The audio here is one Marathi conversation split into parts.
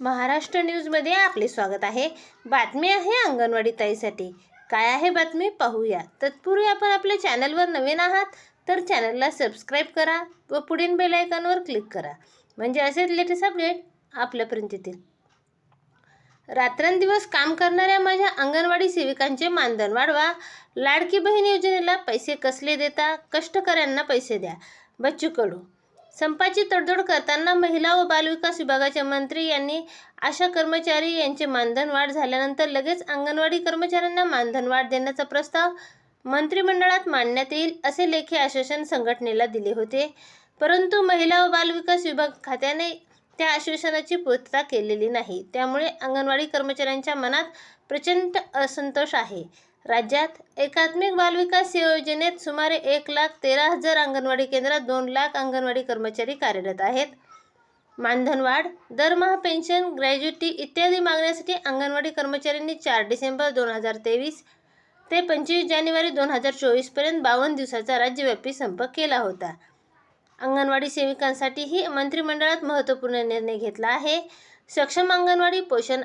महाराष्ट्र न्यूजमध्ये आपले स्वागत आहे. बातमी आहे अंगणवाडी ताईसाठी. काय आहे बातमी? पाहूया. तत्पूर्वी आपण आपल्या चॅनलवर नवीन आहात तर चॅनलला सबस्क्राईब करा व पुढील बेल आयकॉनवर क्लिक करा. म्हणजे असेच लेटेस्ट अपडेट आपल्यापर्यंत येतील. रात्रंदिवस काम करणाऱ्या माझ्या अंगणवाडी सेविकांचे मानधन वाढवा. लाडकी बहीण योजनेला पैसे कसले देता? कष्टकऱ्यांना पैसे द्या. बच्चू कडू संपाची तडजोड करताना महिला व बालविकास विभागाचे मंत्री यांनी आशा कर्मचारी यांचे मानधन वाढ झाल्यानंतर लगेच अंगणवाडी कर्मचाऱ्यांना मानधन वाढ देण्याचा प्रस्ताव मंत्रिमंडळात मांडण्यात येईल असे लेखी आश्वासन संघटनेला दिले होते. परंतु महिला व बालविकास विभाग खात्याने त्या आश्वासनाची पूर्तता केलेली नाही. त्यामुळे अंगणवाडी कर्मचाऱ्यांच्या मनात प्रचंड असंतोष आहे. राज्यात एकात्मिक बालविकास योजनेत सुमारे एक लाख तेरा हजार अंगणवाडी केंद्रात दोन लाख अंगणवाडी कर्मचारी कार्यरत आहेत. मानधनवाढ दरमहा पेन्शन ग्रॅज्युटी इत्यादी मागण्यासाठी अंगणवाडी कर्मचाऱ्यांनी चार डिसेंबर दोन हजार तेवीस ते पंचवीस जानेवारी दोन हजार चोवीसपर्यंत बावन्न दिवसाचा राज्यव्यापी संप केला होता. अंगणवाडी सेविकांसाठीही मंत्रिमंडळात महत्त्वपूर्ण निर्णय घेतला आहे. सक्षम अंगणवाडी पोषण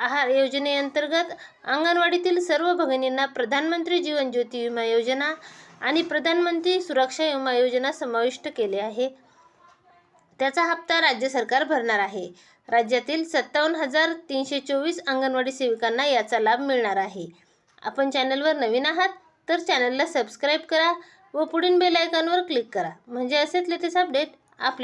आहार योजनेअंतर्गत अंगणवाडीतील सर्व भगिनींना प्रधानमंत्री जीवन ज्योती विमा योजना आणि प्रधानमंत्री सुरक्षा विमा योजना समाविष्ट केले आहे. त्याचा हप्ता राज्य सरकार भरणार आहे. राज्यातील सत्तावन्न हजार तीनशे चोवीस अंगणवाडी सेविकांना याचा लाभ मिळणार आहे. आपण चॅनलवर नवीन आहात तर चॅनलला सबस्क्राईब करा व पुढील बेल आयकॉनवर क्लिक करा. म्हणजे असेच लेटेस्ट अपडेट आपल्या